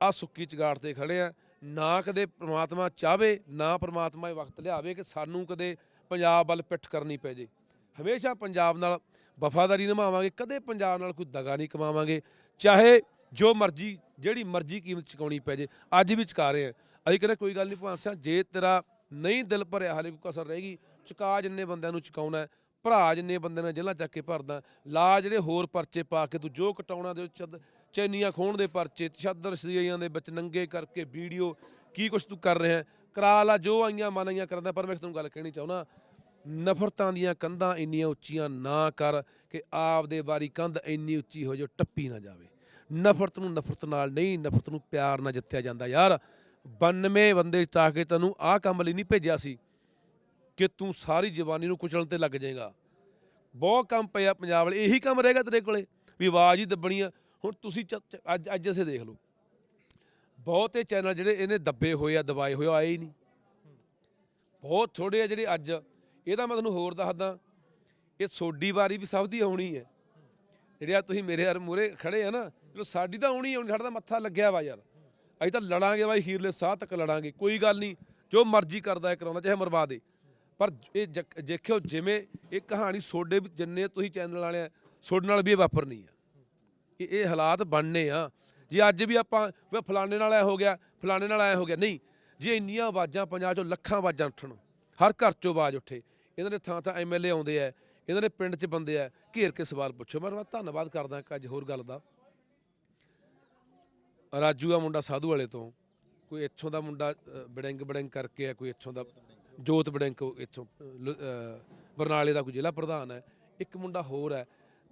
ਆ ਸੁੱਕੀ ਚਗਾੜ ਤੇ ਖੜੇ ਆ, ਨਾ ਕਦੇ ਪ੍ਰਮਾਤਮਾ ਚਾਵੇ ਨਾ ਪ੍ਰਮਾਤਮਾ ਇਹ ਵਕਤ ਲਿਆਵੇ ਕਿ ਸਾਨੂੰ ਕਦੇ ਪੰਜਾਬ ਵੱਲ ਪਿੱਠ ਕਰਨੀ ਪੈ ਜੇ। ਹਮੇਸ਼ਾ ਪੰਜਾਬ ਨਾਲ ਵਫਾਦਾਰੀ ਨਿਭਾਵਾਂਗੇ, ਕਦੇ ਪੰਜਾਬ ਨਾਲ ਕੋਈ ਦਗਾ ਨਹੀਂ ਕਮਾਵਾਂਗੇ, ਚਾਹੇ ਜੋ ਮਰਜ਼ੀ, ਜਿਹੜੀ ਮਰਜ਼ੀ ਕੀਮਤ ਚੁਕਾਉਣੀ ਪੈ ਜੇ, ਅੱਜ ਵੀ ਚੁਕਾ ਰਹੇ ਆ। ਅਸੀਂ ਕਹਿੰਦੇ ਕੋਈ ਗੱਲ ਨਹੀਂ ਭਾਂਸਿਆ ਜੇ ਤੇਰਾ ਨਹੀਂ ਦਿਲ ਭਰਿਆ, ਹਾਲੇ ਕੋਈ ਕਸਰ ਰਹੇਗੀ ਚੁਕਾ ਜਿੰਨੇ ਬੰਦਿਆਂ ਨੂੰ ਚੁਕਾਉਣਾ ਭਰਾ ਜਿੰਨੇ ਬੰਦੇ ਨਾਲ ਜੇਲ੍ਹਾਂ ਚੱਕ ਕੇ ਭਰਦਾ ਲਾ ਜਿਹੜੇ ਹੋਰ ਪਰਚੇ ਪਾ ਕੇ ਤੂੰ ਜੋ ਕਟਾਉਣਾ ਦੇ ਚੱਦ ਚੈਨੀਆਂ ਖੋਣ ਦੇ ਪਰਚੇ ਤਸ਼ੱਦਦ ਸਰੀਆਂ ਦੇ ਵਿੱਚ ਨੰਗੇ ਕਰਕੇ ਵੀਡੀਓ ਕੀ ਕੁਛ ਤੂੰ ਕਰ ਰਿਹਾ ਹੈ, ਕਰਾ ਲਾ ਜੋ ਆਈਆਂ ਮਨ ਆਈਆਂ ਕਰਦਾ ਪਰ ਮੈਂ ਤੁਹਾਨੂੰ ਗੱਲ ਕਹਿਣੀ ਚਾਹੁੰਦਾ ਨਫ਼ਰਤਾਂ ਦੀਆਂ ਕੰਧਾਂ ਇੰਨੀਆਂ ਉੱਚੀਆਂ ਨਾ ਕਰ ਕਿ ਆਪ ਦੇ ਵਾਰੀ ਕੰਧ ਇੰਨੀ ਉੱਚੀ ਹੋ ਜੋ ਟੱਪੀ ਨਾ ਜਾਵੇ। ਨਫ਼ਰਤ ਨੂੰ ਨਫ਼ਰਤ ਨਾਲ ਨਹੀਂ ਨਫ਼ਰਤ ਨੂੰ ਪਿਆਰ ਨਾਲ ਜਿੱਤਿਆ ਜਾਂਦਾ ਯਾਰ। 92 ਬੰਦੇ ਚਾ ਕੇ ਤੈਨੂੰ ਆਹ ਕੰਮ ਲਈ ਨਹੀਂ ਭੇਜਿਆ ਸੀ। ਕਿ ਤੂੰ ਸਾਰੀ ਜਵਾਨੀ ਨੂੰ ਕੁਚਲਣ ਤੇ ਲੱਗ ਜਾਏਗਾ। ਬਹੁਤ ਕੰਮ ਪਿਆ ਪੰਜਾਬ ਵਾਲੇ, ਇਹੀ ਕੰਮ ਰਹੇਗਾ ਤੇਰੇ ਕੋਲੇ, ਵੀ ਆਵਾਜ਼ ਹੀ ਦੱਬਣੀ ਆ। ਹੁਣ ਤੁਸੀਂ ਚ- ਅੱਜ ਅੱਜ ਅਸੀਂ ਦੇਖ ਲਓ। ਬਹੁਤੇ ਚੈਨਲ ਜਿਹੜੇ ਇਹਨੇ ਦੱਬੇ ਹੋਏ ਆ, ਦਬਾਏ ਹੋਏ ਆਏ ਹੀ ਨਹੀਂ। ਬਹੁਤ ਥੋੜੇ ਆ ਜਿਹੜੇ ਅੱਜ। ਇਹਦਾ ਮੈਂ ਤੁਹਾਨੂੰ ਹੋਰ ਦੱਸਦਾ, ਇਹ ਸੋਡੀ ਵਾਰੀ ਵੀ ਸਭ ਦੀ ਆਉਣੀ ਹੈ। ਜਿਹੜੇ ਆ ਤੁਸੀਂ ਮੇਰੇ ਯਾਰ ਮੂਰੇ ਖੜੇ ਆ ਨਾ, ਚਲੋ ਸਾਡੀ ਤਾਂ ਆਉਣੀ ਆਉਣੀ, ਸਾਡਾ ਤਾਂ ਮੱਥਾ ਲੱਗਿਆ ਵਾ ਯਾਰ। ਅਸੀਂ ਤਾਂ ਲੜਾਂਗੇ ਬਾਈ, ਹੀਰਲੇ ਸਾਹ ਤੱਕ ਲੜਾਂਗੇ, ਕੋਈ ਗੱਲ ਨਹੀਂ। ਜੋ ਮਰਜ਼ੀ ਕਰਦਾ ਹੈ ਕਰਾਉਂਦਾ, ਚਾਹੇ ਮਰਵਾ ਦੇ। ਪਰ ਇਹ ਜਕ- ਦੇਖਿਓ ਜਿਵੇਂ ਇਹ ਕਹਾਣੀ ਸੋਡੇ ਵੀ ਜਿੰਨੇ ਤੁਸੀਂ ਚੈਨਲ ਵਾਲੇ ਆ ਸੋਡੇ ਨਾਲ ਵੀ ਇਹ ਵਾਪਰਨੀ ਆ। ਇਹ ਇਹ ਹਾਲਾਤ ਬਣਨੇ ਆ। ਜੇ ਅੱਜ ਵੀ ਆਪਾਂ ਵੀ ਫਲਾਣੇ ਨਾਲ ਐ ਹੋ ਗਿਆ ਫਲਾਣੇ ਨਾਲ ਐ ਹੋ ਗਿਆ ਨਹੀਂ। ਜੇ ਇੰਨੀਆਂ ਆਵਾਜ਼ਾਂ ਪੰਜਾਬ ਚੋਂ ਲੱਖਾਂ ਆਵਾਜ਼ਾਂ ਉੱਠਣ ਹਰ ਘਰ ਚੋਂ ਆਵਾਜ਼ ਉੱਠੇ। ਇਹਨਾਂ ਦੇ ਥਾਂ ਥਾਂ ਐਮਐਲਏ ਆਉਂਦੇ ਆ ਇਹਨਾਂ ਦੇ ਪਿੰਡ 'ਚ ਬੰਦੇ ਆ ਘੇਰ ਕੇ ਸਵਾਲ ਪੁੱਛੋ। ਮੈਂ ਧੰਨਵਾਦ ਕਰਦਾ ਇੱਕ ਅੱਜ ਹੋਰ ਗੱਲ ਦਾ। ਰਾਜੂ ਆ ਮੁੰਡਾ ਸਾਧੂ ਵਾਲੇ ਤੋਂ। ਕੋਈ ਇੱਥੋਂ ਦਾ ਮੁੰਡਾ ਅ, ਬੜਿੰਗ ਕਰਕੇ ਆ ਕੋਈ ਇੱਥੋਂ ਦਾ ਜੋਤ ਬੜਿੰਗ ਇੱਥੋਂ ਬਰਨਾਲੇ ਦਾ ਕੋਈ ਜ਼ਿਲ੍ਹਾ ਪ੍ਰਧਾਨ ਹੈ, ਇੱਕ ਮੁੰਡਾ ਹੋਰ ਹੈ,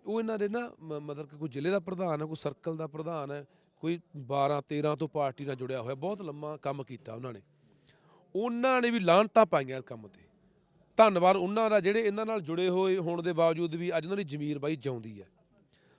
ਉਹ ਇਹਨਾਂ ਦੇ ਨਾ ਮ- ਮਤਲਬ ਕਿ ਕੋਈ ਜ਼ਿਲ੍ਹੇ ਦਾ ਪ੍ਰਧਾਨ ਹੈ, ਕੋਈ ਸਰਕਲ ਦਾ ਪ੍ਰਧਾਨ ਹੈ, ਕੋਈ 12 13 ਤੋਂ ਪਾਰਟੀ ਨਾਲ ਜੁੜਿਆ ਹੋਇਆ, ਬਹੁਤ ਲੰਮਾ ਕੰਮ ਕੀਤਾ ਉਹਨਾਂ ਨੇ। ਉਹਨਾਂ ਨੇ ਵੀ ਲਾਹਨਤਾਂ ਪਾਈਆਂ ਇਸ ਕੰਮ ਤੇ। ਧੰਨਵਾਦ ਉਹਨਾਂ ਦਾ ਜਿਹੜੇ ਇਹਨਾਂ ਨਾਲ ਜੁੜੇ ਹੋਏ ਹੋਣ ਦੇ ਬਾਵਜੂਦ ਵੀ ਅੱਜ ਉਹਨਾਂ ਦੀ ਜ਼ਮੀਰ ਬਾਈ ਜਿਉਂਦੀ ਹੈ।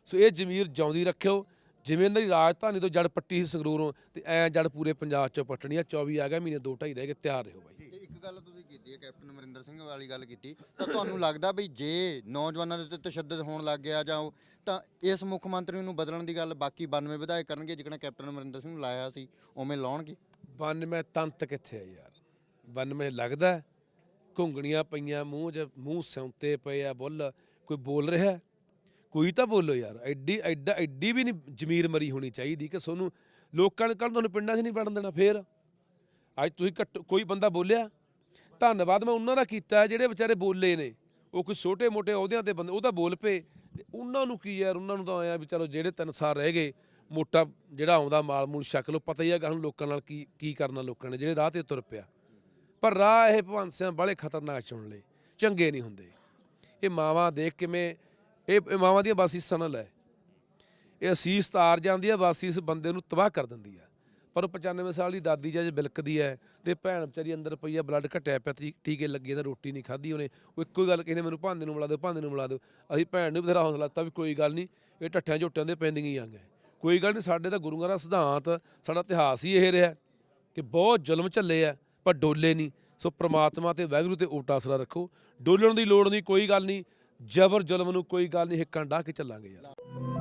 ਸੋ ਇਹ ਜ਼ਮੀਰ ਜਿਉਂਦੀ ਰੱਖਿਓ, ਜਿਵੇਂ ਇਹਨਾਂ ਦੀ ਰਾਜਧਾਨੀ ਤੋਂ ਜੜ ਪੱਟੀ ਸੀ ਸੰਗਰੂਰੋਂ, ਤੇ ਐ ਜੜ ਪੂਰੇ ਪੰਜਾਬ ਚੋਂ ਪੱਟਣੀ ਆ 24 ਆ ਗਿਆ, ਮਹੀਨੇ ਦੋ ਢਾਈ ਰਹਿ ਗਏ, ਤਿਆਰ ਰਹੋ ਬਾਈ। ਗੱਲ ਤੁਸੀਂ ਕੀਤੀ ਹੈ, ਕੈਪਟਨ ਅਮਰਿੰਦਰ ਸਿੰਘ ਵਾਲੀ ਗੱਲ ਕੀਤੀ, ਤਾਂ ਤੁਹਾਨੂੰ ਲੱਗਦਾ ਵੀ ਜੇ ਨੌਜਵਾਨਾਂ ਦੇ ਉੱਤੇ ਤਸ਼ੱਦਦ ਹੋਣ ਲੱਗ ਗਿਆ ਜਾਂ ਉਹ- ਤਾਂ ਇਸ ਮੁੱਖ ਮੰਤਰੀ ਨੂੰ ਬਦਲਣ ਦੀ ਗੱਲ ਬਾਕੀ 92 ਵਿਧਾਇਕ ਕਰਨਗੇ ਜਿਕਣਾ ਕੈਪਟਨ ਅਮਰਿੰਦਰ ਸਿੰਘ ਨੂੰ ਲਾਇਆ ਸੀ, ਉਵੇਂ ਲਾਉਣਗੇ 92 ਤੰਤ ਕਿੱਥੇ ਆ ਯਾਰ 92 ਲੱਗਦਾ ਹੈ? ਘੁੰਗਣੀਆਂ ਪਈਆਂ, ਮੂੰਹ 'ਚ, ਮੂੰਹ ਸਿਉਂਤੇ ਪਏ ਆ ਬੁੱਲ, ਕੋਈ ਬੋਲ ਰਿਹਾ ਹੈ? ਕੋਈ ਤਾਂ ਬੋਲੋ ਯਾਰ, ਐਡੀ, ਐਡਾ, ਐਡੀ ਵੀ ਨਹੀਂ ਜ਼ਮੀਰ ਮਰੀ ਹੋਣੀ ਚਾਹੀਦੀ ਕਿ ਤੁਹਾਨੂੰ ਲੋਕਾਂ ਨੇ ਕੱਲ ਤੁਹਾਨੂੰ ਪਿੰਡਾਂ 'ਚ ਨਹੀਂ ਵੜਨ ਦੇਣਾ, ਫੇਰ ਅੱਜ ਤੁਸੀਂ ਘੱਟ, ਕੋਈ ਬੰਦਾ ਬੋਲਿਆ ਧੰਨਵਾਦ, ਮੈਂ ਉਹਨਾਂ ਦਾ ਕੀਤਾ ਜਿਹੜੇ ਵਿਚਾਰੇ ਬੋਲੇ ਨੇ। ਉਹ ਕੋਈ ਛੋਟੇ ਮੋਟੇ ਅਹੁਦਿਆਂ ਤੇ ਬੰਦੇ, ਉਹ ਤਾਂ ਬੋਲ ਪਏ। ਤੇ ਉਹਨਾਂ ਨੂੰ ਕੀ ਯਾਰ, ਉਹਨਾਂ ਨੂੰ ਤਾਂ ਆਇਆ ਵੀ ਚਲੋ ਜਿਹੜੇ ਤਿੰਨ ਸਾਲ ਰਹਿ ਗਏ, ਮੋਟਾ ਜਿਹੜਾ ਆਉਂਦਾ ਮਾਲ ਮੂਲ ਛਕ ਲੋ ਪਤਾ ਹੀ ਆ ਹੁਣ ਲੋਕਾਂ ਨਾਲ ਕੀ ਕੀ ਕਰਨਾ ਲੋਕਾਂ ਨੇ, ਜਿਹੜੇ ਰਾਹ ਤੇ ਤੁਰ ਪਿਆ। ਪਰ ਰਾਹ ਇਹ ਭਗਵੰਤ ਸਿੰਘ ਬੜੇ ਖਤਰਨਾਕ ਚੁਣ ਲਏ, ਚੰਗੇ ਨਹੀਂ ਹੁੰਦੇ। ਇਹ ਮਾਵਾਂ ਦੇਖ ਕਿਵੇਂ, ਇਹ ਇਹ ਮਾਵਾਂ ਦੀਆਂ ਬਾਸੀਸਾਂ ਨਾਲ ਹੈ। ਇਹ ਅਸੀਸ ਤਾਰ ਜਾਂਦੀ ਹੈ ਬਾਸੀਸ ਬੰਦੇ ਨੂੰ ਤਬਾਹ ਕਰ ਦਿੰਦੀ ਹੈ ਪਰ ਉਹ 95 ਸਾਲ ਦੀ ਦਾਦੀ ਜੇ ਬਿਲਕਦੀ ਹੈ ਤੇ ਭੈਣ ਵਿਚਾਰੀ ਅੰਦਰ ਪਈ ਆ ਬਲੱਡ ਘਟਿਆ ਪਿਆ ਟੀ- ਟੀਕੇ ਲੱਗੇ ਤਾਂ ਰੋਟੀ ਨਹੀਂ ਖਾਧੀ ਉਹਨੇ। ਉਹ ਇੱਕੋ ਹੀ ਗੱਲ ਕਹਿੰਦੇ, ਮੈਨੂੰ ਭਾਂਦੇ ਨੂੰ ਮਿਲਾ ਦਿਓ ਭਾਂਦੇ ਨੂੰ ਮਿਲਾ ਦਿਓ। ਅਸੀਂ ਭੈਣ ਨੂੰ ਵੀ ਬਥੇਰਾ ਹੌਸਲਾ ਦਿੱਤਾ ਵੀ ਕੋਈ ਗੱਲ ਨਹੀਂ, ਇਹ ਢੱਠਿਆਂ ਝੋਟਿਆਂ ਦੇ ਪੈਂਦੀਆਂ ਹੀ ਆਂਗੇ। ਕੋਈ ਗੱਲ ਨਹੀਂ, ਸਾਡੇ ਤਾਂ ਗੁਰੂਆਂ ਦਾ ਸਿਧਾਂਤ, ਸਾਡਾ ਇਤਿਹਾਸ ਹੀ ਇਹ ਰਿਹਾ ਕਿ ਬਹੁਤ ਜ਼ੁਲਮ ਝੱਲੇ ਆ ਪਰ ਡੋਲੇ ਨਹੀਂ। ਸੋ ਪ੍ਰਮਾਤਮਾ ਤੇ ਵਾਹਿਗੁਰੂ ਤੇ ਓਟ ਆਸਰਾ ਰੱਖੋ। ਡੋਲਣ ਦੀ ਲੋੜ ਨਹੀਂ, ਕੋਈ ਗੱਲ ਨਹੀਂ। ਜ਼ਬਰ ਜ਼ੁਲਮ ਨੂੰ ਕੋਈ ਗੱਲ ਨਹੀਂ, ਹਿੱਕਾਂ ਡਾਹ ਕੇ ਚੱਲਾਂਗੇ ਯਾਰ।